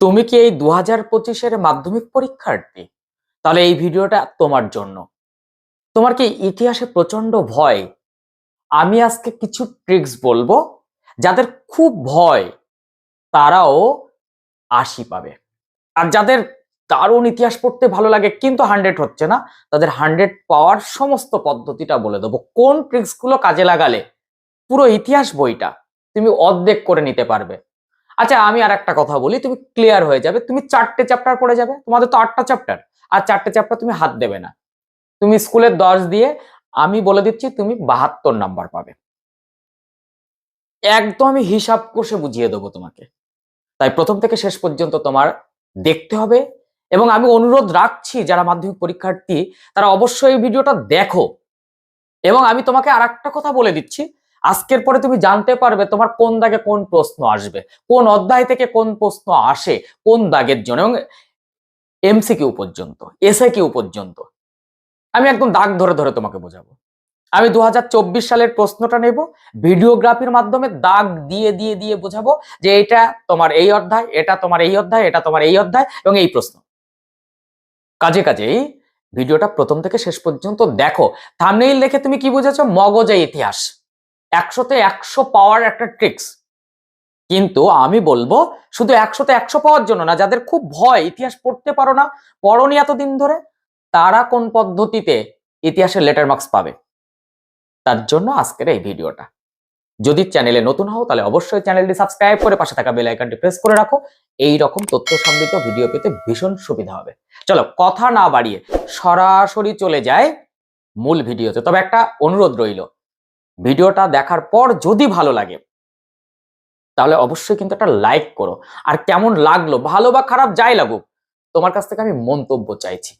তুমি কি এই দু হাজার পঁচিশের মাধ্যমিক পরীক্ষার্থী? তাহলে এই ভিডিওটা তোমার জন্য। তোমার কি ইতিহাসে প্রচণ্ড ভয়? আমি আজকে কিছু ট্রিক্স বলব যাদের খুব ভয়, তারাও আশি পাবে। আর যাদের দারুণ ইতিহাস পড়তে ভালো লাগে কিন্তু হান্ড্রেড হচ্ছে না, তাদের হান্ড্রেড পাওয়ার সমস্ত পদ্ধতিটা বলে দেবো। কোন ট্রিক্সগুলো কাজে লাগালে পুরো ইতিহাস বইটা তুমি অর্ধেক করে নিতে পারবে। আচ্ছা আমি আর একটা কথা বলি, তুমি ক্লিয়ার হয়ে যাবে, তুমি চারটে চ্যাপ্টার পড়ে যাবে, তোমাদের তো আটটা চ্যাপ্টার আর চারটে চ্যাপ্টার তুমি হাত দেবে না। তুমি স্কুলের দশ দিয়ে, আমি বলে দিচ্ছি, তুমি বাহাত্তর নাম্বার পাবে। একদম আমি হিসাব কষে বুঝিয়ে দেবো তোমাকে। তাই প্রথম থেকে শেষ পর্যন্ত তোমার দেখতে হবে, এবং আমি অনুরোধ রাখছি যারা মাধ্যমিক পরীক্ষার্থী, তারা অবশ্যই এই ভিডিওটা দেখো। এবং আমি তোমাকে আর কথা বলে দিচ্ছি আজকের পরে তুমি জানতে পারবে তোমার কোন দাগে কোন প্রশ্ন আসবে, কোন অধ্যায় থেকে কোন প্রশ্ন আসে, কোন দাগের জন্য এবং এমসিকিউ পর্যন্ত এসএ কিউ পর্যন্ত। আমি একদম দাগ ধরে ধরে তোমাকে বোঝাবো। আমি দু হাজার চব্বিশ সালের প্রশ্নটা নেব, ভিডিওগ্রাফির মাধ্যমে দাগ দিয়ে দিয়ে দিয়ে বোঝাবো যে এটা তোমার এই অধ্যায়, এটা তোমার এই অধ্যায়, এটা তোমার এই অধ্যায় এবং এই প্রশ্ন। কাজে কাজেই ভিডিওটা প্রথম থেকে শেষ পর্যন্ত দেখো। থামনেইল দেখে তুমি কি বুঝেছ? মগজে ইতিহাস। একশোতে একশো পাওয়ার একটা ট্রিক্স কিন্তু আমি বলব, শুধু একশোতে একশো পাওয়ার জন্য না, যাদের খুব ভয়, ইতিহাস পড়তে পারো না পড়নি এতদিন ধরে, তারা কোন পদ্ধতিতে ইতিহাসের লেটার মার্কস পাবে? তার জন্য আজকের এই ভিডিওটা। যদি চ্যানেলে নতুন হও, তাহলে অবশ্যই চ্যানেলটি সাবস্ক্রাইব করে পাশে থাকা বেল আইকনটি প্রেস করে রাখো। এই রকম তথ্য সমৃদ্ধ ভিডিও পেতে ভীষণ সুবিধা হবে। চলো, কথা না বাড়িয়ে সরাসরি চলে যায় মূল ভিডিওতে তবে একটা অনুরোধ রইল ভিডিওটা দেখার পর যদি ভালো লাগে, তাহলে অবশ্যই কিন্তু একটা লাইক করো। আর কেমন লাগল, ভালো বা খারাপ যাই লাগুক, তোমার কাছ থেকে আমি মন্তব্য চাইছি।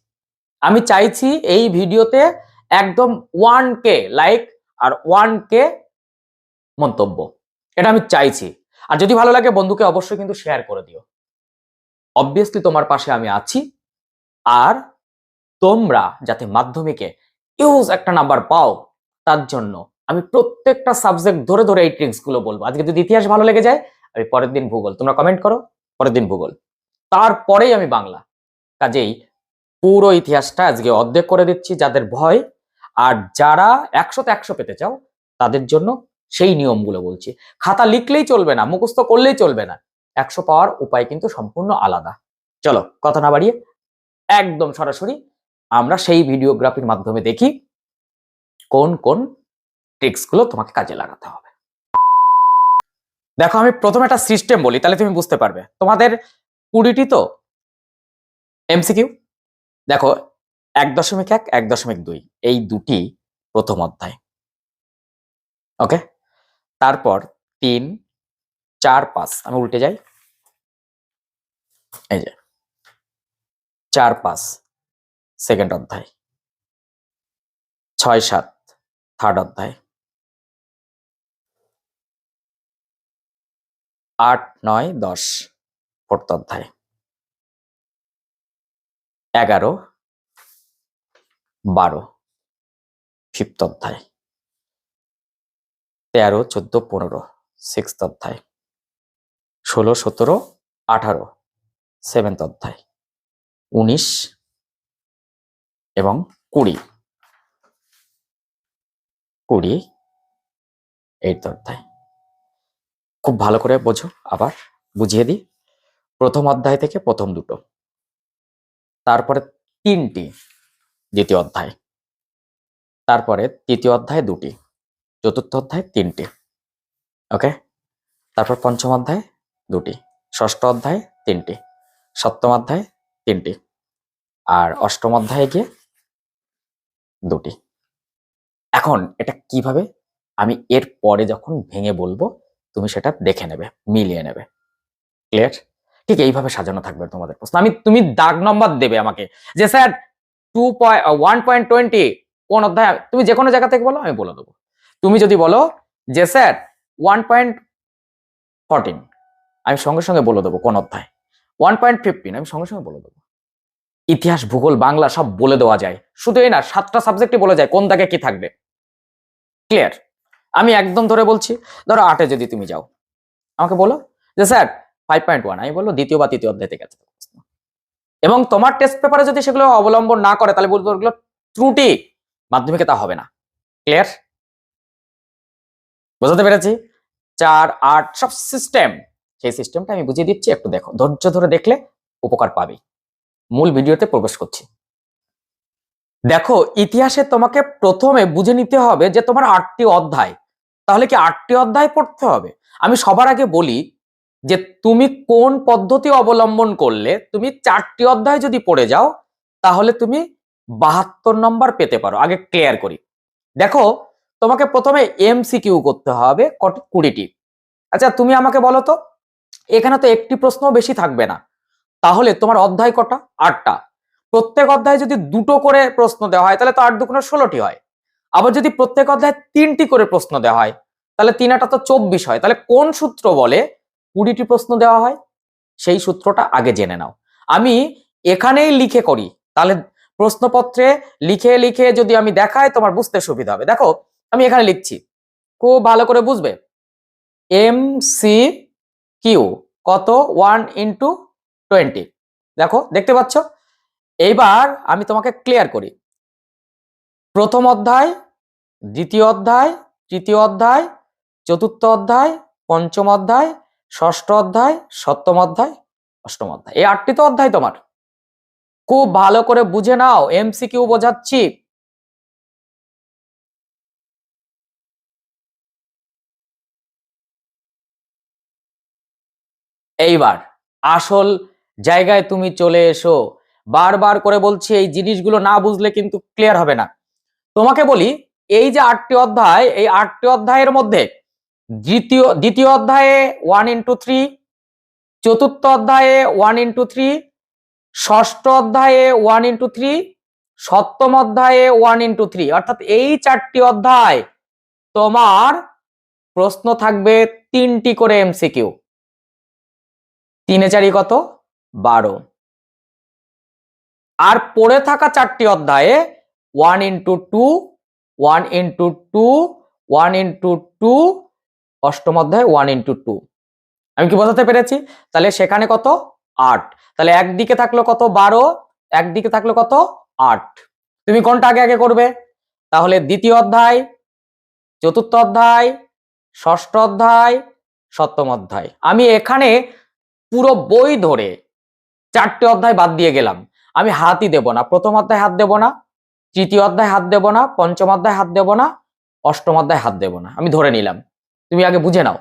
আমি চাইছি এই ভিডিওতে একদম ওয়ান কে লাইক আর ওয়ান কে মন্তব্য। এটা আমি চাইছি। আর যদি ভালো লাগে বন্ধুকে অবশ্যই কিন্তু শেয়ার করে দিও। অবভিয়াসলি তোমার পাশে আমি আছি। আর তোমরা যাতে মাধ্যমিকে ইউজ একটা নাম্বার পাও, তার জন্য আমি প্রত্যেকটা সাবজেক্ট ধরে ধরে এই ট্রিক্সগুলো বলব। আজকে যদি ইতিহাস ভালো লেগে যায়, আমি পরের দিন ভূগোল। তোমরা কমেন্ট করো, পরের দিন ভূগোল। তারপরেই আমি বাংলা। কাজেই পুরো ইতিহাসটা আজকে অর্ধেক করে দিচ্ছি যাদের ভয়। আর যারা একশোতে একশো পেতে চাও, তাদের জন্য সেই নিয়মগুলো বলছি। খাতা লিখলেই চলবে না, মুখস্থ করলেই চলবে না। একশো পাওয়ার উপায় কিন্তু সম্পূর্ণ আলাদা। চলো, কথা না বাড়িয়ে একদম সরাসরি আমরা সেই ভিডিওগ্রাফির মাধ্যমে দেখি কোন কোন ট্রিক্সগুলো তোমাকে কাজে লাগাতে হবে। দেখো, আমি প্রথমে একটা সিস্টেম বলি, তাহলে তুমি বুঝতে পারবে। তোমাদের কুড়িটি তো? এমসিকিউ দেখো, এক দশমিক এক এক দশমিক দুই, এই দুটি প্রথম অধ্যায়। ওকে? তারপর তিন, চার, পাঁচ, আমি উল্টে যাই। এই যে, চার, পাঁচ সেকেন্ড অধ্যায়। ছয়, সাত থার্ড অধ্যায়। আট, নয়, দশ ফোর্থ অধ্যায়। এগারো, বারো ফিফথ অধ্যায়। তেরো, চোদ্দ, পনেরো সিক্স অধ্যায়। ষোলো, সতেরো, আঠারো সেভেন্থ অধ্যায়। উনিশ এবং কুড়ি। কুড়ি, এইট অধ্যায়। খুব ভালো করে বোঝো, আবার বুঝিয়ে দিই। প্রথম অধ্যায় থেকে প্রথম দুটো। তারপরে তিনটি দ্বিতীয় অধ্যায়। তারপরে তৃতীয় অধ্যায় দুটি। চতুর্থ অধ্যায় তিনটি। ওকে তারপর পঞ্চম অধ্যায় দুটি। ষষ্ঠ অধ্যায় তিনটি। সপ্তম অধ্যায় তিনটি। আর অষ্টম অধ্যায়ে গিয়ে দুটি। এখন এটা কীভাবে? আমি এর পরে যখন ভেঙে বলব তুমি সেটা দেখে নেবে, মিলিয়ে নেবে। ক্লিয়ার ঠিক এইভাবে সাজানো থাকবে তোমাদের প্রশ্ন। আমি, তুমি দাগ নম্বর দেবে আমাকে। যে sir two point one point twenty কোন অধ্যায়, তুমি যে কোনো জায়গা থেকে বলো, আমি বলে দেবো। তুমি যদি বলো, যে স্যার ওয়ান পয়েন্ট আমি সঙ্গে সঙ্গে বলে দেবো কোন অধ্যায়। ওয়ান পয়েন্ট ফিফটিন আমি সঙ্গে সঙ্গে বলে দেবো। ইতিহাস, ভূগোল, বাংলা সব বলে দেওয়া যায়। শুধু এই না, সাতটা সাবজেক্টই বলে যায় কোন দাগে কি থাকবে। ক্লিয়ার আমি একদম ধরে বলছি, ধরো আটে যদি তুমি যাও। আমাকে বলো যে, স্যার ফাইভ পয়েন্ট ওয়ান আমি বলব দ্বিতীয় বা তৃতীয় অধ্যায় থেকে এবং তোমার টেস্ট পেপারে যদি সেগুলো অবলম্বন না করে, তাহলে বলব ওগুলো ত্রুটি। মাধ্যমিকে তা হবে না। ক্লিয়ার বোঝাতে পেরেছি? চার, আট, সব সিস্টেম সেই সিস্টেমটা আমি বুঝিয়ে দিচ্ছি, একটু দেখো। ধৈর্য ধরে দেখলে উপকার পাবে মূল ভিডিওতে প্রবেশ করছি। দেখো, ইতিহাসে তোমাকে প্রথমে বুঝে নিতে হবে যে তোমার আটটি অধ্যায়। তাহলে কি আটটি অধ্যায় পড়তে হবে? আমি সবার আগে বলি যে তুমি কোন পদ্ধতি অবলম্বন করলে, তুমি চারটি অধ্যায় যদি পড়ে যাও, তাহলে তুমি বাহাত্তর নম্বর পেতে পারো। আগে ক্লিয়ার করি। দেখো, তোমাকে প্রথমে এমসিকিউ করতে হবে কুড়িটি। আচ্ছা তুমি আমাকে বলো তো, এখানে তো একটি প্রশ্ন বেশি থাকবে না। তাহলে তোমার অধ্যায় কটা? আটটা। প্রত্যেক অধ্যায়ে যদি দুটো করে প্রশ্ন দেওয়া হয়, তাহলে তো আট দুগুণে ষোলোটি হয়। আবার যদি প্রত্যেক অধ্যায়ে তিনটি করে প্রশ্ন দেওয়া হয়, তাহলে তিন আটা তো চব্বিশ হয়। তাহলে কোন সূত্র বলে কুড়িটি প্রশ্ন দেওয়া হয়? সেই সূত্রটা আগে জেনে নাও। আমি এখানেই লিখে করি। তাহলে প্রশ্নপত্রে লিখে লিখে যদি আমি দেখাই, তোমার বুঝতে সুবিধা হবে। দেখো, আমি এখানে লিখছি। খুব ভালো করে বুঝবে। এম সি কিউ কত? ওয়ান ইন্টু টোয়েন্টি দেখো, দেখতে পাচ্ছ? এইবার আমি তোমাকে ক্লিয়ার করি। প্রথম অধ্যায়, দ্বিতীয় অধ্যায়, তৃতীয় অধ্যায়, চতুর্থ অধ্যায়, পঞ্চম অধ্যায়, ষষ্ঠ অধ্যায়, সপ্তম অধ্যায়, অষ্টম অধ্যায়। এই আটটি তো অধ্যায় তোমার। খুব ভালো করে বুঝে নাও এমসিকিউ বোঝাচ্ছি। এইবার আসল জায়গায় তুমি চলে এসো। বারবার করে বলছি, এই জিনিসগুলো না বুঝলে কিন্তু ক্লিয়ার হবে না। তোমাকে বলি, এই যে আটটি অধ্যায়, এই আটটি অধ্যায়ের মধ্যে দ্বিতীয় দ্বিতীয় অধ্যায়ে ওয়ান ইন্টু থ্রি চতুর্থ অধ্যায়ে ওয়ান ইন্টু থ্রি ষষ্ঠ অধ্যায়ে ওয়ান ইন্টু থ্রি সপ্তম অধ্যায়ে ওয়ান ইন্টু থ্রি অর্থাৎ এই চারটি অধ্যায় তোমার প্রশ্ন থাকবে তিনটি করে এমসিকিউ তিনে চারি কত? বারো। আর পড়ে থাকা চারটি অধ্যায়ে one into two one into two one into two অষ্টম অধ্যায় ওয়ান ইন্টু টু আমি কি বোঝাতে পেরেছি? তাহলে সেখানে কত? আট। তাহলে একদিকে থাকল কত? বারো। একদিকে থাকল কত? আট। তুমি কোনটা আগে আগে করবে? তাহলে দ্বিতীয় অধ্যায়, চতুর্থ অধ্যায়, ষষ্ঠ অধ্যায়, সপ্তম অধ্যায়। আমি এখানে পুরো বই ধরে চারটে অধ্যায় বাদ দিয়ে গেলাম। আমি হাতই দেব না। প্রথম অধ্যায় হাত দেব না, তৃতীয় অধ্যায় হাত দেব না, পঞ্চম অধ্যায় হাত দেব না, অষ্টম অধ্যায় হাত দেব না। আমি ধরে নিলাম। তুমি আগে বুঝে নাও।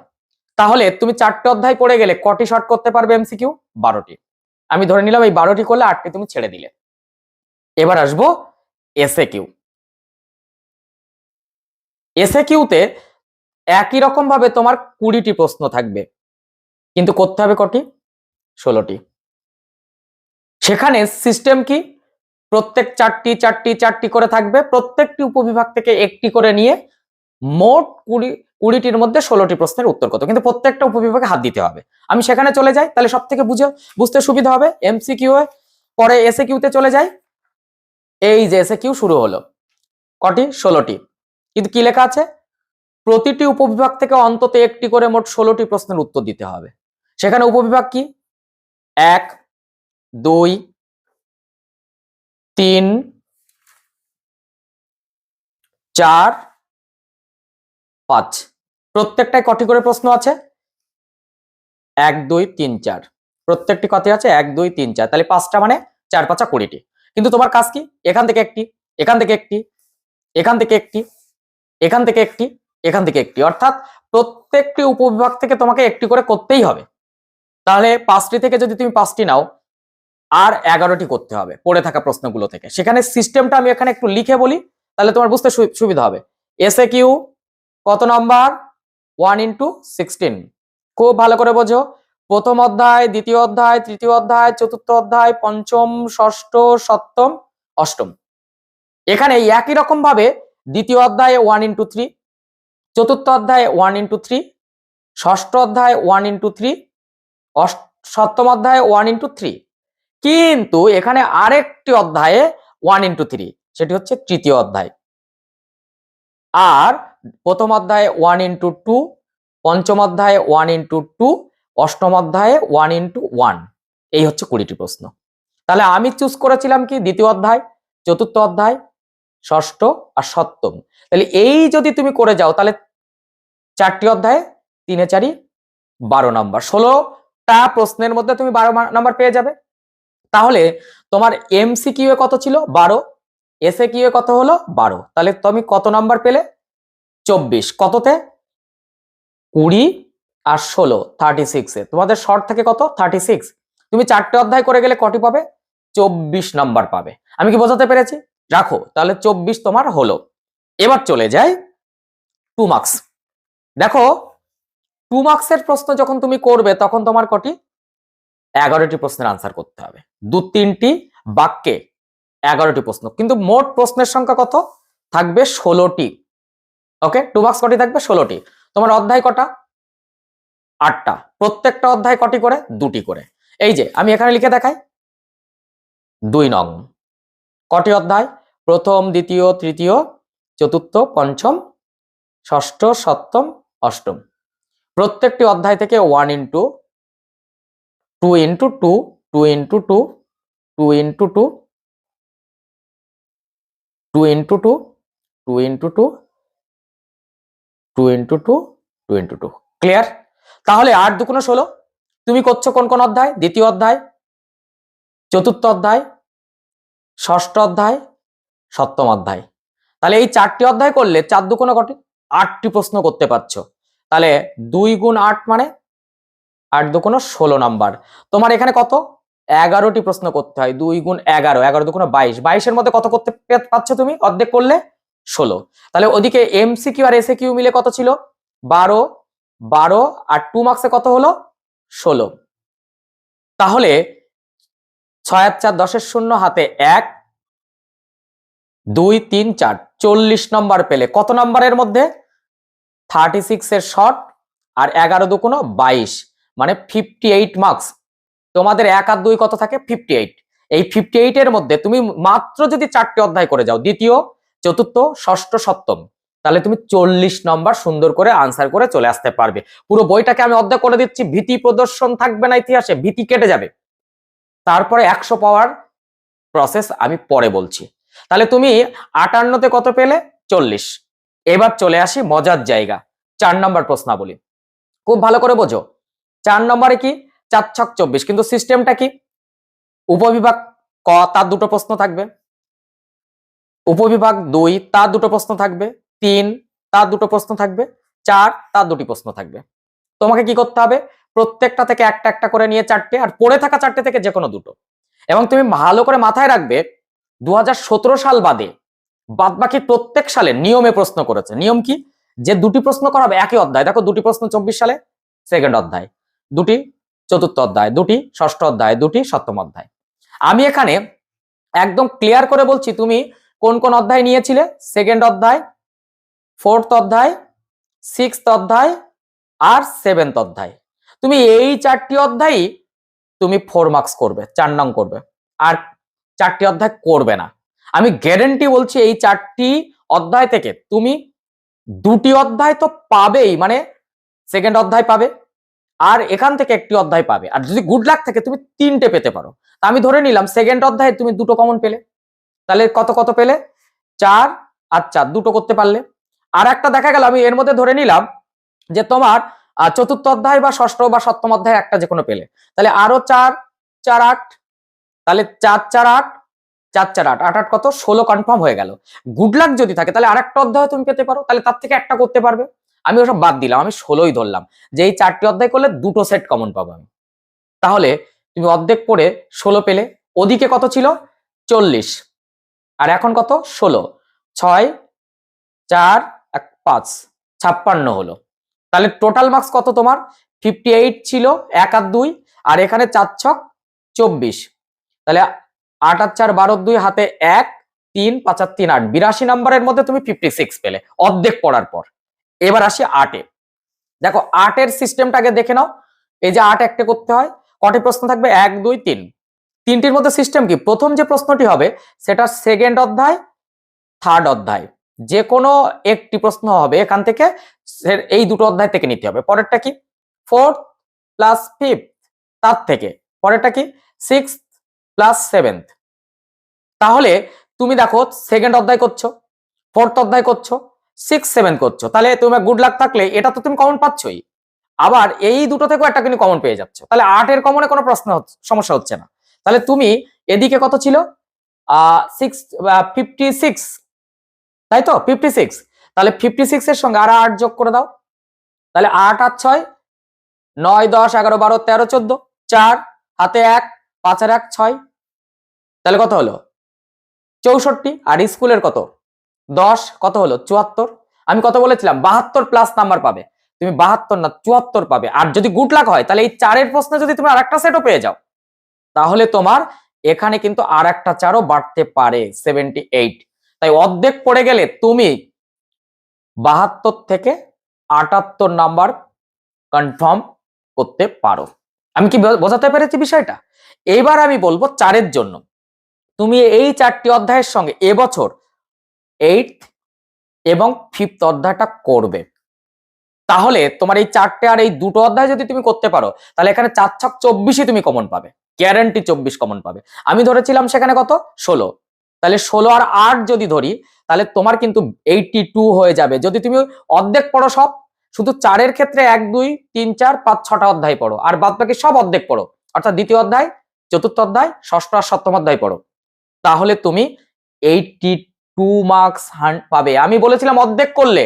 তাহলে তুমি চারটে অধ্যায় পড়ে গেলে কটি শর্ট করতে পারবে এমসিকিউ বারোটি। আমি ধরে নিলাম এই বারোটি করলে আটটি তুমি ছেড়ে দিলে। এবার আসব এসএ কিউ এসএ কিউতে একই রকম ভাবে তোমার কুড়িটি প্রশ্ন থাকবে। কিন্তু করতে হবে কটি? ষোলোটি। সেখানে সিস্টেম কি? প্রত্যেক চারটি চারটি চারটি করে থাকবে। প্রত্যেকটি উপবিভাগ থেকে একটি করে নিয়ে মোট কুড়ি, কুড়িটির মধ্যে ষোলোটি প্রশ্নের উত্তর কত? কিন্তু প্রত্যেকটা উপবিভাগে হাত দিতে হবে। আমি সেখানে চলে যাই, তাহলে সব থেকে বুঝে, বুঝতে সুবিধা হবে। এমসি কিউ পরে এসে কিউতে চলে যাই। এই যে এসে কিউ শুরু হলো। কটি? ষোলোটি। কিন্তু কি লেখা আছে? প্রতিটি উপবিভাগ থেকে অন্তত একটি করে মোট ষোলোটি প্রশ্নের উত্তর দিতে হবে। সেখানে উপবিভাগ কি? এক দুই, তিন, চার, পাঁচ। প্রত্যেকটায় কটি করে প্রশ্ন আছে? এক, দুই, তিন, চার। প্রত্যেকটি কত আছে? এক, দুই, তিন, চার। তাহলে পাঁচটা মানে চার পাঁচা কুড়িটি। কিন্তু তোমার কাজ কি? এখান থেকে একটি, এখান থেকে একটি, এখান থেকে একটি, এখান থেকে একটি, এখান থেকে একটি। অর্থাৎ প্রত্যেকটি উপবিভাগ থেকে তোমাকে একটি করে করতেই হবে। তাহলে পাঁচটি থেকে যদি তুমি পাঁচটি নাও আর এগারোটি করতে হবে, পড়ে থাকা প্রশ্নগুলো থেকে। সেখানে সিস্টেমটা আমি এখানে একটু লিখে বলি, তাহলে তোমার বুঝতে সুবিধা হবে। এসএ কিউ কত নম্বর? ওয়ান ইন্টু সিক্সটিন খুব ভালো করে বোঝো। প্রথম অধ্যায়, দ্বিতীয় অধ্যায়, তৃতীয় অধ্যায়, চতুর্থ অধ্যায়, পঞ্চম, ষষ্ঠ, সপ্তম, অষ্টম। এখানে একই রকম ভাবে দ্বিতীয় অধ্যায়ে ওয়ান ইন্টু থ্রি চতুর্থ অধ্যায়ে ওয়ান ইন্টু থ্রি ষষ্ঠ অধ্যায় ওয়ান ইন্টু থ্রি সপ্তম অধ্যায়ে ওয়ান ইন্টু থ্রি কিন্তু এখানে আরেকটি অধ্যায়ে ওয়ান ইন্টু থ্রি সেটি হচ্ছে তৃতীয় অধ্যায়। আর প্রথম অধ্যায়ে ওয়ান ইন্টু টু পঞ্চম অধ্যায়ে ওয়ান ইন্টু টু অষ্টম অধ্যায়ে ওয়ান ইন্টু ওয়ান এই হচ্ছে কুড়িটি প্রশ্ন। তাহলে আমি চুজ করেছিলাম কি দ্বিতীয় অধ্যায়, চতুর্থ অধ্যায়, ষষ্ঠ আর সপ্তম। তাহলে এই যদি তুমি করে যাও, তাহলে চারটি অধ্যায়ে তিনে চারি বারো নাম্বার। ষোলোটা প্রশ্নের মধ্যে তুমি বারো নাম্বার পেয়ে যাবে। তাহলে তোমার এমসি কিউ কত ছিল? বারো। এসে কিউ এ কত হলো? বারো। তাহলে তুমি কত নাম্বার পেলে? চব্বিশ। কততে? কুড়ি আর ষোলো। থার্টি সিক্সে তোমাদের শর্ট থেকে কত? থার্টি সিক্স তুমি চারটে অধ্যায় করে গেলে কটি পাবে? চব্বিশ নাম্বার পাবে। আমি কি বোঝাতে পেরেছি? রাখো। তাহলে চব্বিশ তোমার হলো। এবার চলে যাই টু মার্কস দেখো টু মার্কসের প্রশ্ন যখন তুমি করবে, তখন তোমার কটি? এগারোটি প্রশ্নের আনসার করতে হবে। দু তিনটি বাক্যে এগারোটি প্রশ্ন। কিন্তু মোট প্রশ্নের সংখ্যা কত? থাকবে ষোলোটি। ওকে টু মার্কস কটি থাকবে? ষোলোটি। তোমার অধ্যায় কটা? আটটা। প্রত্যেকটা অধ্যায় কটি করে? দুটি করে। এই যে, আমি এখানে লিখে দেখাই। দুই নং। কটি অধ্যায়? প্রথম, দ্বিতীয়, তৃতীয়, চতুর্থ, পঞ্চম, ষষ্ঠ, সপ্তম, অষ্টম। প্রত্যেকটি অধ্যায় থেকে one into two into two two into two two into two two into two two into two two into two two into two clear তাহলে আট দুগুণ ষোলো। তুমি করছ কোন কোন অধ্যায়? দ্বিতীয় অধ্যায়, চতুর্থ অধ্যায়, ষষ্ঠ অধ্যায়, সপ্তম অধ্যায়। তাহলে এই চারটি অধ্যায় করলে চার দুগুণ কটি? আটটি প্রশ্ন করতে পারছ। তাহলে দুই গুণ আট মানে আট দুগুণ ষোলো নাম্বার। তোমার এখানে কত? এগারোটি প্রশ্ন করতে হয়, দুই গুণ এগারো এগারো দুগুণ বাইশ। বাইশের মধ্যে কত করতে পারছ তুমি? অর্ধেক করলে ষোলো। তাহলে ওদিকে এমসি কিউ আর এসে কিউ মিলে কত ছিল? বারো। বারো আর টু মার্কসে কত হলো? ষোলো। তাহলে ছয় আর চার দশের শূন্য হাতে এক, দুই তিন চার, চল্লিশ নম্বর পেলে কত নম্বরের মধ্যে? থার্টি সিক্স এর শর্ট আর এগারো দুকোনো বাইশ। মানে ফিফটি এইট মার্কস তোমাদের এক আর দুই কত থাকে? ফিফটি এইট এই ফিফটি এইট এর মধ্যে তুমি মাত্র যদি চারটি অধ্যায় করে যাও, দ্বিতীয়, চতুর্থ, ষষ্ঠ, সপ্তম, তাহলে তুমি চল্লিশ নম্বর সুন্দর করে আনসার করে চলে আসতে পারবে। পুরো বইটাকে আমি অধ্যায় করে দিচ্ছি, ভীতি প্রদর্শন থাকবে না ইতিহাসে, ভীতি কেটে যাবে। তারপরে একশো পাওয়ার প্রসেস আমি পরে বলছি। তাহলে তুমি আটান্নতে কত পেলে? চল্লিশ। এবার চলে আসি মজার জায়গা, চার নম্বর প্রশ্নাবলী। খুব ভালো করে বোঝো। চার নম্বরে কি? চার ছক চব্বিশ। কিন্তু সিস্টেমটা কি? উপবিভাগ ক, তার দুটো প্রশ্ন থাকবে। উপবিভাগ দুই, তার দুটো প্রশ্ন থাকবে। তিন, তার দুটো প্রশ্ন থাকবে। চার, তার দুটি প্রশ্ন থাকবে। তোমাকে কি করতে হবে? প্রত্যেকটা থেকে একটা একটা করে নিয়ে চারটে আর পড়ে থাকা চারটে থেকে যে কোনো দুটো। এবং তুমি ভালো করে মাথায় রাখবে দু হাজার সতেরো সাল বাদে বাদ বাকি প্রত্যেক সালে নিয়মে প্রশ্ন করেছে। নিয়ম কি? যে দুটি প্রশ্ন করাবে একই অধ্যায়। দেখো দুটি প্রশ্ন চব্বিশ সালে সেকেন্ড অধ্যায়। দুটি চতুর্থ অধ্যায়, দুটি ষষ্ঠ অধ্যায়, দুটি সপ্তম অধ্যায়। আমি এখানে একদম ক্লিয়ার করে বলছি, তুমি কোন কোন অধ্যায় নিয়েছিলে? সেকেন্ড অধ্যায় ফোর্থ অধ্যায় সিক্সথ অধ্যায় আর সেভেন্থ অধ্যায়। তুমি এই চারটি অধ্যায়ই তুমি ফোর মার্কস করবে, চার নং করবে। আর চারটি অধ্যায় করবে না। আমি গ্যারেন্টি বলছি, এই চারটি অধ্যায় থেকে তুমি দুটি অধ্যায় তো পাবেই মানে সেকেন্ড অধ্যায় পাবে। আর এখান থেকে একটি অধ্যায় পাবে। আর যদি গুড লাক থাকে, তুমি তিনটে পেতে পারো। আমি ধরে নিলাম সেকেন্ড অধ্যায়ে তুমি দুটো কমন পেলে। তাহলে কত কত পেলে? চার আর চার, দুটো করতে পারলে। আর একটা দেখা গেল, আমি এর মধ্যে ধরে নিলাম যে তোমার চতুর্থ অধ্যায় বা ষষ্ঠ বা সপ্তম অধ্যায় একটা যে কোনো পেলে। তাহলে আরও চার চার আট, তাহলে চার চার আট, চার চার আট আট আট কত? ষোলো কনফার্ম হয়ে গেল। গুড লাক যদি থাকে, তাহলে আরেকটা অধ্যায় তুমি পেতে পারো। তাহলে তার থেকে একটা করতে পারবে। আমি ওসব বাদ দিলাম, আমি ষোলোই ধরলাম। যে এই চারটি অধ্যায় করলে দুটো সেট কমন পাবো আমি। তাহলে তুমি অর্ধেক করে ষোলো পেলে, ওদিকে কত ছিল? চল্লিশ। আর এখন কত? ষোলো। ছয়, চার, এক, পাঁচ। ছাপ্পান্ন হলো। তাহলে টোটাল মার্কস কত তোমার? ফিফটি এইট ছিল, এক আর দুই। আর এখানে চার ছক, চব্বিশ। তাহলে আট আর চার, বারো দুই, হাতে এক, তিন, পাঁচ আর তিন, আট। বিরাশি নাম্বারের মধ্যে তুমি ফিফটি সিক্স পেলে, অর্ধেক পড়ার পর। এবার আসি আটে দেখো আটের সিস্টেমটাকে দেখে নাও। এই যে আট একটা করতে হয়, কটি প্রশ্ন থাকবে? এক, দুই, তিন। তিনটির মধ্যে সিস্টেম কি? প্রথম যে প্রশ্নটি হবে, সেটা সেকেন্ড অধ্যায় থার্ড অধ্যায়। যে কোনো একটি প্রশ্ন হবে, এখান থেকে এই দুটো অধ্যায় থেকে নিতে হবে। পরেরটা কি? ফোর্থ প্লাস ফিফথ তার থেকে। পরেরটা কি? সিক্স প্লাস সেভেন্থ তাহলে তুমি দেখো সেকেন্ড অধ্যায় করছ ফোর্থ অধ্যায় করছ সিক্স সেভেন করছ। তাহলে তোমার গুড লাক থাকলে এটা তো তুমি কমন পাচ্ছই। আবার এই দুটো থেকেও একটা কিন্তু কমন পেয়ে যাচ্ছ। তাহলে আটের কমনে কোনো প্রশ্ন সমস্যা হচ্ছে না। তাহলে তুমি এদিকে কত ছিল? সিক্স ফিফটি সিক্স তাই তো? ফিফটি সিক্স তাহলে ফিফটি সিক্স এর সঙ্গে আর আট যোগ করে দাও। তাহলে আট আর ছয়, নয়, দশ, এগারো, বারো, তেরো, চোদ্দ, চার, হাতে এক, পাঁচের এক, ছয়। তাহলে কত হলো? চৌষট্টি। আর স্কুলের কত? দশ, কত হলো? চুয়াত্তর। আমি কত বলেছিলাম? বাহাত্তর প্লাস নাম্বার পাবে। তুমি বাহাত্তর না, চুয়াত্তর পাবে। আর যদি গুড লাক হয়, তাহলে এই চারের প্রশ্নে যদি তুমি আর একটা সেটও পেয়ে যাও, তাহলে তোমার এখানে কিন্তু আর একটা চারও বাড়তে পারে সেভেন্টি এইট তাই অর্ধেক পড়ে গেলে তুমি বাহাত্তর থেকে আটাত্তর নাম্বার কনফার্ম করতে পারো। আমি কি বোঝাতে পেরেছি বিষয়টা? এইবার আমি বলব চারের জন্য। তুমি এই চারটি অধ্যায়ের সঙ্গে এবছর এইট এবং ফিফথ অধ্যায়টা করবে। তাহলে তোমার এই চারটে আর এই দুটো অধ্যায় যদি তুমি করতে পারো, তাহলে এখানে চার ছক চব্বিশই তুমি কমন পাবে। গ্যারান্টি চব্বিশ কমন পাবে। আমি ধরেছিলাম সেখানে কত? ষোলো। তাহলে ষোলো আর আট যদি ধরি, তাহলে তোমার কিন্তু এইটি টু হয়ে যাবে। যদি তুমি অর্ধেক পড়ো সব, শুধু চারের ক্ষেত্রে এক, দুই, তিন, চার, পাঁচ, ছটা অধ্যায় পড়ো, আর বাদ বাকি সব অর্ধেক পড়ো। অর্থাৎ দ্বিতীয় অধ্যায়, চতুর্থ অধ্যায়, ষষ্ঠ আর সপ্তম অধ্যায় পড়ো। তাহলে তুমি এইটি টু মার্কস পাবে। আমি বলেছিলাম অর্ধেক করলে,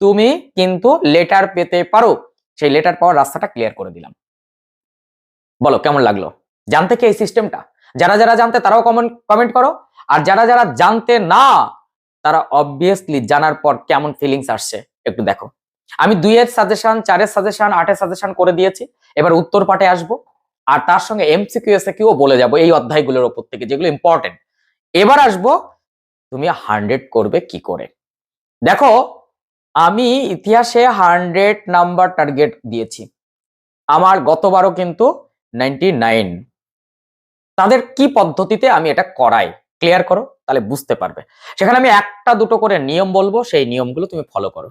তুমি কিন্তু লেটার পেতে পারো। সেই লেটার পাওয়ার রাস্তাটা ক্লিয়ার করে দিলাম। বলো, কেমন লাগল? জানতে কি এই সিস্টেমটা যারা যারা জানতে, তারাও কমেন্ট কমেন্ট করো। আর যারা যারা জানতে না, তারা অবভিয়াসলি জানার পর কেমন ফিলিংস আসছে, একটু দেখো। আমি দুইয়ের সাজেশন চারের সাজেশন আটের সাজেশন করে দিয়েছি। এবার উত্তর পাঠে আসব। আর তার সঙ্গে এমসিকিউ এসে কিউ বলে যাব এই অধ্যায়গুলোর ওপর থেকে, যেগুলো ইম্পর্টেন্ট এবার আসব তুমি হান্ড্রেড করবে কি করে? দেখো, আমি ইতিহাসে হান্ড্রেড নাম্বার টার্গেট দিয়েছি। আমার গতবারও কিন্তু নাইনটি নাইন তাদের কি পদ্ধতিতে আমি এটা করাই? ক্লিয়ার করো, তাহলে বুঝতে পারবে। সেখানে আমি একটা দুটো করে নিয়ম বলব, সেই নিয়মগুলো তুমি ফলো করো।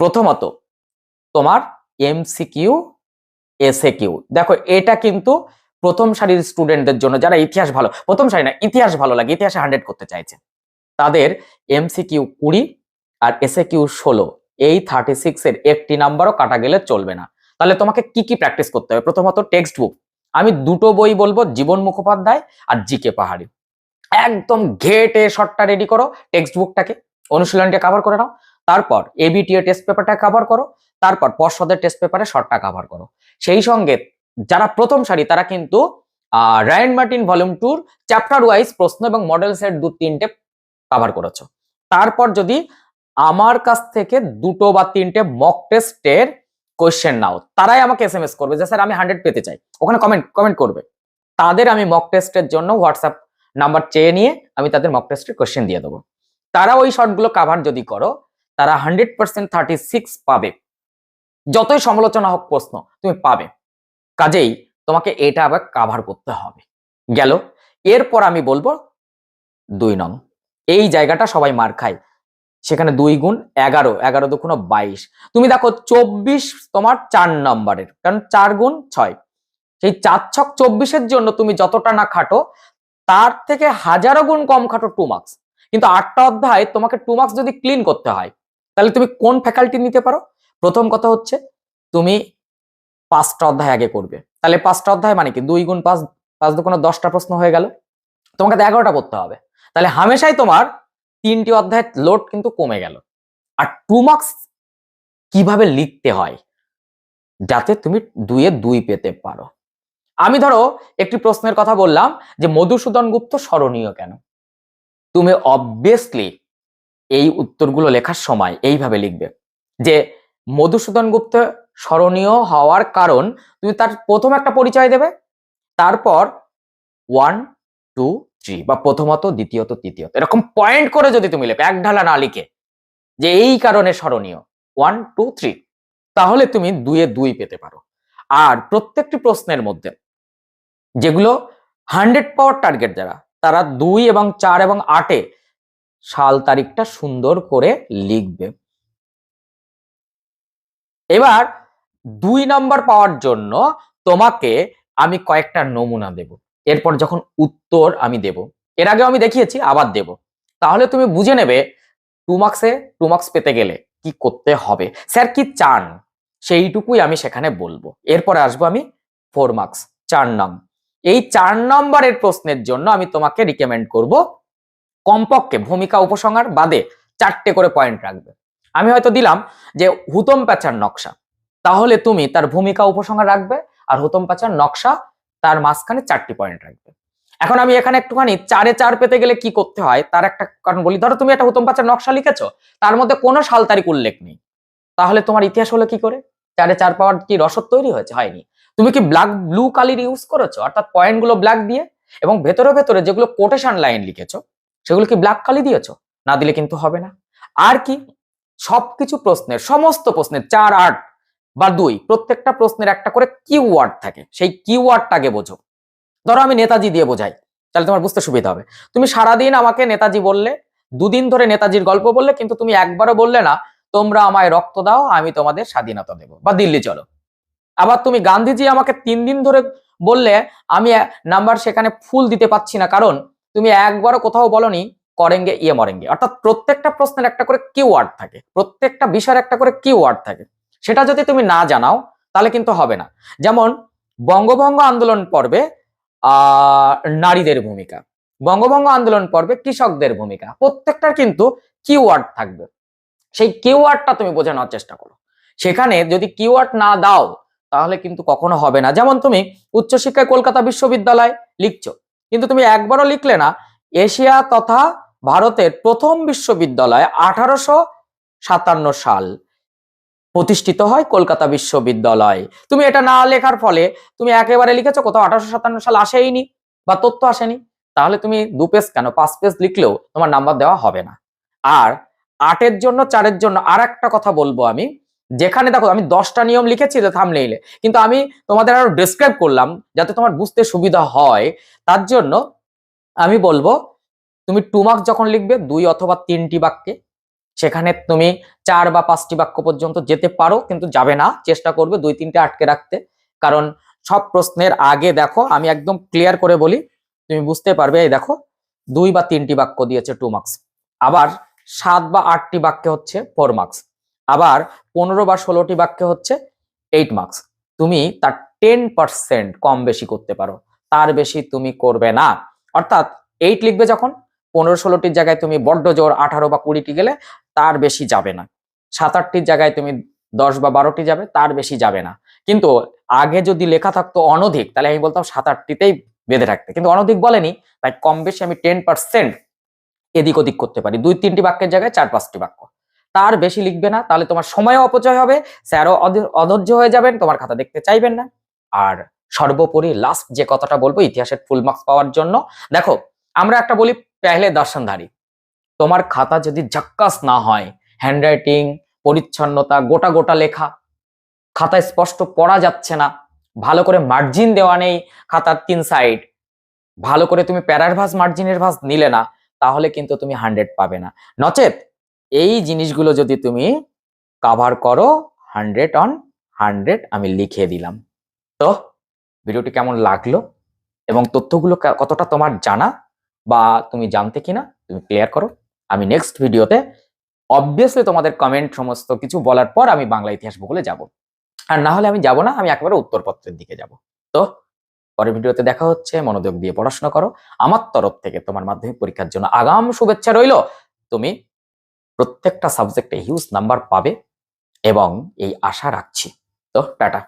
প্রথমত, তোমার এমসিকিউ এসএ কিউ দেখো, এটা কিন্তু প্রথম সারির স্টুডেন্টদের জন্য, যারা ইতিহাস ভালো, প্রথম সারি না, ইতিহাস ভালো লাগে, ইতিহাসে হান্ড্রেড করতে চাইছে। তাদের এমসিকিউ কুড়ি আর এসএ কিউ ষোলো। এই থার্টি সিক্সের একটি নাম্বারও কাটা গেলে চলবে না। তাহলে তোমাকে কি কি প্র্যাকটিস করতে হবে? প্রথমত টেক্সট বুক আমি দুটো বই বলব, জীবন মুখোপাধ্যায় আর জিকে পাহাড়ি। একদম ঘেটে শর্টটা রেডি করো টেক্সট বুকটাকে অনুশীলনটা কভার করে নাও। তারপর এবিটিএ টেস্ট পেপারটা কভার করো। তারপর পর্ষদের টেস্ট পেপারে শর্টটা কভার করো। সেই সঙ্গে যারা প্রথম সারি, তারা কিন্তু রায়ন মার্টিন ভলিউম টুর চ্যাপ্টার ওয়াইজ প্রশ্ন এবং মডেল সেট দু তিনটে কভার করেছ। তারপর যদি আমার কাছ থেকে দুটো বা তিনটে মক টেস্টের কোয়েশ্চেন নাও, তারাই আমাকে এস এম এস করবে যে, স্যার, আমি হান্ড্রেড পেতে চাই। ওখানে কমেন্ট কমেন্ট করবে। তাদের আমি মক টেস্টের জন্য হোয়াটসঅ্যাপ নাম্বার চেয়ে নিয়ে আমি তাদের মক টেস্টের কোয়েশ্চেন দিয়ে দেবো। তারা ওই শর্টগুলো কাভার যদি করো, তারা হান্ড্রেড পার্সেন্ট থার্টি সিক্স পাবে। যতই সমালোচনা হোক প্রশ্ন, তুমি পাবে। কাজেই তোমাকে এটা আবার কাভার করতে হবে। গেল। এরপর আমি বলব দুই নং। এই জায়গাটা সবাই মার খায়। সেখানে দুই গুণ এগারো এগারো দুগুণ বাইশ। তুমি দেখো চব্বিশ তোমার চার নম্বরের, কারণ চার গুণ ছয়। সেই চার ছক চব্বিশের জন্য তুমি যতটা না খাটো, তার থেকে হাজারো গুণ কম খাটো টু মার্কস কিন্তু আটটা অধ্যায় তোমাকে টু মার্কস যদি ক্লিন করতে হয়, তাহলে তুমি কোন ফ্যাকাল্টি নিতে পারো? প্রথম কথা হচ্ছে, তুমি পাঁচটা অধ্যায় আগে করবে। তাহলে পাঁচটা অধ্যায় মানে কি? দুই গুণ পাঁচ পাঁচ দুগুণ দশটা প্রশ্ন হয়ে গেল। তোমাকে তো এগারোটা করতে হবে। তাহলে হামেশাই তোমার তিনটি অধ্যায় লোড কিন্তু কমে গেল। আর টু মার্কস কীভাবে লিখতে হয়? যাতে তুমি দুইয়ে দুই পেতে পারো। আমি ধরো একটি প্রশ্নের কথা বললাম যে মধুসূদন গুপ্ত স্মরণীয় কেন? তুমি অবভিয়াসলি এই উত্তরগুলো লেখার সময় এইভাবে লিখবে যে মধুসূদন গুপ্ত স্মরণীয় হওয়ার কারণ তুমি তার প্রথম একটা পরিচয় দেবে, তারপর ওয়ান টু থ্রি বা প্রথমত, দ্বিতীয়ত, তৃতীয়ত। এরকম পয়েন্ট করে যদি তুমি লেখো, এক ঢালা না লিখে, যে এই কারণে স্মরণীয় ওয়ান টু থ্রি তাহলে তুমি দুয়ে দুই পেতে পারো। আর প্রত্যেকটি প্রশ্নের মধ্যে, যেগুলো হান্ড্রেড পাওয়ার টার্গেট যারা, তারা দুই এবং চার এবং আটে সাল তারিখটা সুন্দর করে লিখবে। এবার, দুই নাম্বার পাওয়ার জন্য তোমাকে আমি কয়েকটা নমুনা দেব। এরপর যখন উত্তর আমি দেব, এর আগেও আমি দেখিয়েছি, আবার দেব। তাহলে তুমি বুঝে নেবে টু মার্কসে টু মার্কস পেতে গেলে কি করতে হবে। স্যার কি চান? সেইটুকুই আমি সেখানে বলব। এরপরে আসব আমি ফোর মার্কস চার নং এই চার নম্বরের প্রশ্নের জন্য আমি তোমাকে রিকমেন্ড করব কমপক্ষে ভূমিকা উপসংহার বাদে চারটে করে পয়েন্ট রাখবে। আমি হয়তো দিলাম যে হুতম প্যাচার নকশা। তাহলে তুমি তার ভূমিকা উপসংহার রাখবে আর হুতম প্যাচার নকশা তার মাঝখানে চারটি পয়েন্ট রাখবে। এখন আমি এখানে একটুখানি চারে চার পেতে গেলে কি করতে হয়? তার একটা কারণ বলি। ধরো তুমি একটা হুতম প্যাচার নকশা লিখেছো, তার মধ্যে কোনো সাল তারিখ উল্লেখ নেই। তাহলে তোমার ইতিহাস হলো কি করে? চারে চার পাওয়ার কি রসদ তৈরি হয়েছে? হয়নি। তুমি কি ব্ল্যাক ব্লু কালির ইউজ করেছ? অর্থাৎ পয়েন্টগুলো ব্ল্যাক দিয়ে এবং ভেতরে ভেতরে যেগুলো কোটেশন লাইন লিখেছো, সেগুলো কি ব্ল্যাক কালি দিয়েছ? না দিলে কিন্তু হবে না। আর কি? সবকিছু প্রশ্নের, সমস্ত প্রশ্নের, চার, আট বা দুই, প্রত্যেকটা প্রশ্নের একটা করে কিওয়ার্ড থাকে। সেই কিওয়ার্ডটাকে বোঝো। ধরো আমি নেতাজি দিয়ে বোঝাই, তাহলে তোমার বুঝতে সুবিধা হবে। তুমি সারাদিন আমাকে নেতাজি বললে, দুদিন ধরে নেতাজির গল্প বললে, কিন্তু তুমি একবারও বললে না, তোমরা আমায় রক্ত দাও, আমি তোমাদের স্বাধীনতা দেব। বা দিল্লি চলো। আবার তুমি গান্ধীজি আমাকে তিন দিন ধরে বললে, আমি নাম্বার সেখানে ফুল দিতে পাচ্ছি না। কারণ তুমি একবারও কোথাও বলনি, করেঙ্গে ইয়ে মরেঙ্গে। অর্থাৎ প্রত্যেকটা প্রশ্নের একটা করে কিওয়ার্ড থাকে। প্রত্যেকটা বিষয়ের একটা করে কিওয়ার্ড থাকে। সেটা যদি তুমি না জানাও, তাহলে কিন্তু হবে না। যেমন বঙ্গভঙ্গ আন্দোলন পর্বে নারীদের ভূমিকা। বঙ্গভঙ্গ আন্দোলন পর্বে কৃষকদের ভূমিকা। প্রত্যেকটার কিন্তু কিওয়ার্ড থাকবে। সেই কিওয়ার্ডটা তুমি বোঝানোর চেষ্টা করো। সেখানে যদি কিওয়ার্ড না দাও, তাহলে কিন্তু কখনো হবে না। যেমন তুমি উচ্চশিক্ষায় কলকাতা বিশ্ববিদ্যালয় লিখছো, কিন্তু তুমি একবারও লিখলে না। এশিয়া তথা ভারতের প্রথম বিশ্ববিদ্যালয় আঠারোশো সাতান্ন সাল। প্রতিষ্ঠিত হয় কলকাতা বিশ্ববিদ্যালয়। তুমি এটা না লেখার ফলে তুমি একেবারে লিখেছো, কোথাও আঠারোশো সাতান্ন সাল আসেইনি বা তথ্য আসেনি। তাহলে তুমি দু পেজ কেন? পাঁচ পেজ লিখলেও তোমার নাম্বার দেওয়া হবে না। আর আটের জন্য, চারের জন্য আর একটা কথা বলব আমি। যেখানে দেখো, আমি দশটা নিয়ম লিখেছি যে থামলেইলে কিন্তু আমি তোমাদের আরও ডিসক্রাইব করলাম যাতে তোমার বুঝতে সুবিধা হয়। তার জন্য আমি বলব, তুমি টু মার্কস যখন লিখবে, দুই অথবা তিনটি বাক্যে সেখানে তুমি চার বা পাঁচটি বাক্য পর্যন্ত যেতে পারো, কিন্তু যাবে না। চেষ্টা করবে দুই তিনটে আটকে রাখতে। কারণ সব প্রশ্নের আগে দেখো, আমি একদম ক্লিয়ার করে বলি, তুমি বুঝতে পারবে, এই দেখো, দুই বা তিনটি বাক্য দিয়েছে টু মার্কস আবার সাত বা আটটি বাক্যে হচ্ছে ফোর মার্কস আবার পনেরো বা ষোলোটি বাক্যে হচ্ছে এইট মার্কস তুমি তার টেন পার্সেন্ট কম বেশি করতে পারো। তার বেশি তুমি করবে না। অর্থাৎ এইট লিখবে যখন পনেরো ষোলোটির জায়গায় তুমি বড্ড জোর আঠারো বা কুড়িটি গেলে তার বেশি যাবে না। সাত আটটির জায়গায় তুমি দশ বা বারোটি যাবে, তার বেশি যাবে না। কিন্তু আগে যদি লেখা থাকতো অনধিক, তাহলে আমি বলতাম সাত আটটিতেই বেঁধে রাখতে কিন্তু অনধিক বলেনি, তাই কম বেশি আমি টেন পার্সেন্ট এদিক ওদিক করতে পারি। দুই তিনটি বাক্যের জায়গায় চার পাঁচটি বাক্য। তার বেশি লিখবে না, তাহলে তোমার সময় অপচয় হবে, স্যারও অধৈর্য হয়ে যাবেন, তোমার খাতা দেখতে চাইবেন না। আর সর্বোপরি লাস্ট যে কথাটা বলব, ইতিহাসের ফুল মার্কস পাওয়ার জন্য। দেখো, আমরা একটা বলি পেহলে দর্শনধারী তোমার খাতা যদি ঝাক্কাস না হয় হ্যান্ডরাইটিং পরিচ্ছন্নতা গোটা গোটা লেখা খাতায় স্পষ্ট পড়া যাচ্ছে না ভালো করে মার্জিন দেওয়া নেই খাতার তিন সাইড ভালো করে তুমি প্যারার ভাস মার্জিনের ভাস নিলে না তাহলে কিন্তু তুমি হান্ড্রেড পাবে না নচেত এই জিনিসগুলো যদি তুমি কাভার করো হান্ড্রেড অন হান্ড্রেড আমি লিখে দিলাম তো ভিডিওটি কেমন লাগল এবং তথ্যগুলো কতটা তোমার জানা বা তুমি জানতে কিনা, তুমি ক্লিয়ার করো। আমি নেক্সট ভিডিওতে অবভিয়াসলি তোমাদের কমেন্ট সমস্ত কিছু বলার পর আমি বাংলা ইতিহাস ভূগোলে যাব। আর না হলে আমি যাব না, আমি একেবারে উত্তরপত্রের দিকে যাব। তো পরের ভিডিওতে দেখা হচ্ছে, মনোযোগ দিয়ে পড়াশোনা করো। আমার তরফ থেকে তোমার মাধ্যমিক পরীক্ষার জন্য আগাম শুভেচ্ছা রইল। তুমি প্রত্যেকটা সাবজেক্টে হিউজ নাম্বার পাবে এবং এই আশা রাখছি। তো টাটা।